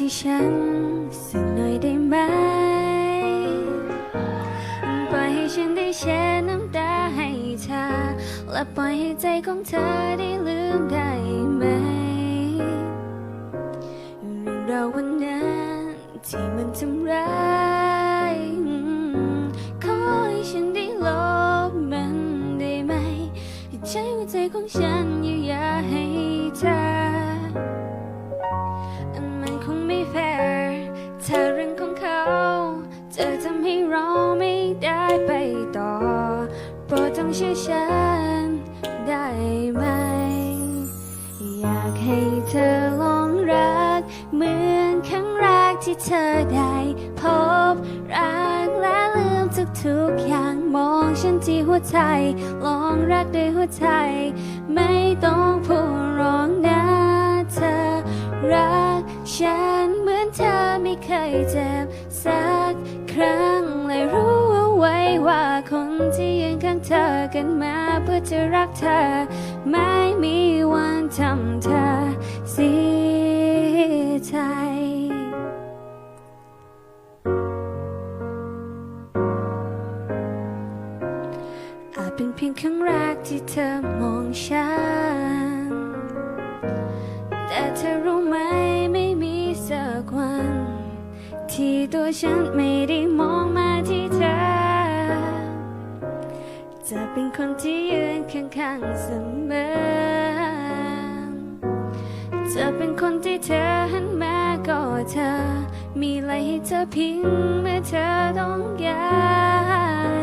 ที่ฉันสักหน่อยได้ไหมปล่อยให้ฉันได้แช่น้ำตาให้เธอและปล่อยให้ใจของเธอได้ลืมได้ไหมเรื่องราววันนั้นที่มันทำร้ายขอให้ฉันได้ลบมันได้ไหมใช้หัวใจของฉันเยียวยาให้ โปรดจงเชื่อฉันได้ไหม อยากให้เธอลองรัก เหมือนครั้งแรกที่เธอได้พบรักและลืมทุกๆอย่างมองฉันที่หัวใจ ลองรักด้วยหัวใจ ไม่ต้องพูดร้องนะเธอรักฉันเหมือนเธอไม่เคยเจ็บสักครั้ง ว้ว่าคนที่ยืนข้างเธอกันมาเพื่อจะรักเธอ ไม่มีวันทำเธอเสียใจอาจเป็นเพียงครั้งแรกที่เธอมองฉัน แต่เธอรู้ไหมไม่มีสักวัน ที่ตัวฉันไม่ได้มองมาที่เธอ จะเป็นคนที่ยืนข้างๆเสมอ จะเป็นคนที่เธอหันมาก็เธอ มีอะไรให้เธอพิงเมื่อเธอต้องกา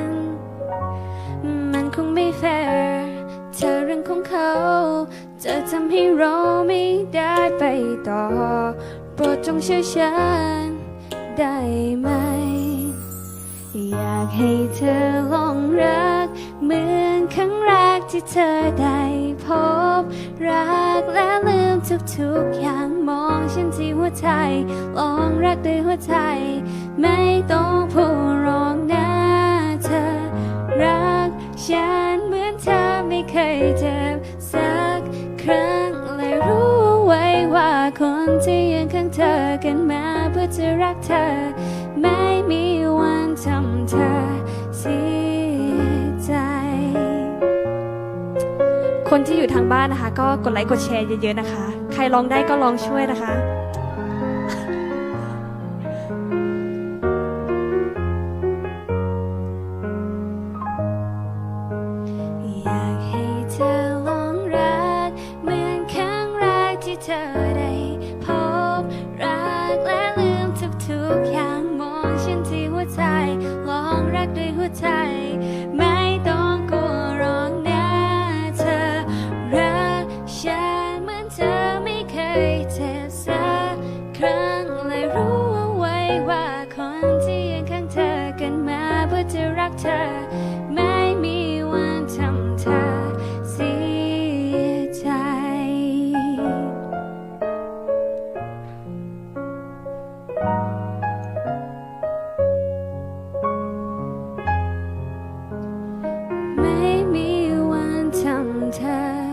รมันคงไม่แฟร์เธอเรื่องของเขา จะทำให้เราไม่ได้ไปต่อ โปรดจงเชื่อฉันได้ไหม อยากให้เธอลองรัก เหมือนครั้งแรกที่เธอได้พบ รักและลืมทุกๆอย่างมองฉันที่หัวใจลองรักด้วยหัวใจ ไม่ต้องพูดร้องนะเธอ รักฉันเหมือนเธอไม่เคยเจ็บสักครั้งเลยรู้ไว้ว่าคนที่ยืนข้างเธอกันมาเพื่อจะรักเธอ ไม่มี ที่อยู่ทางบ้านนะคะ ก็กดไลค์กดแชร์เยอะๆนะคะ ใครลองได้ก็ลองช่วยนะคะอยากให้เธอ เธอ ไม่มีวันทำเธอเสียใจ ไม่มีวันทำเธอ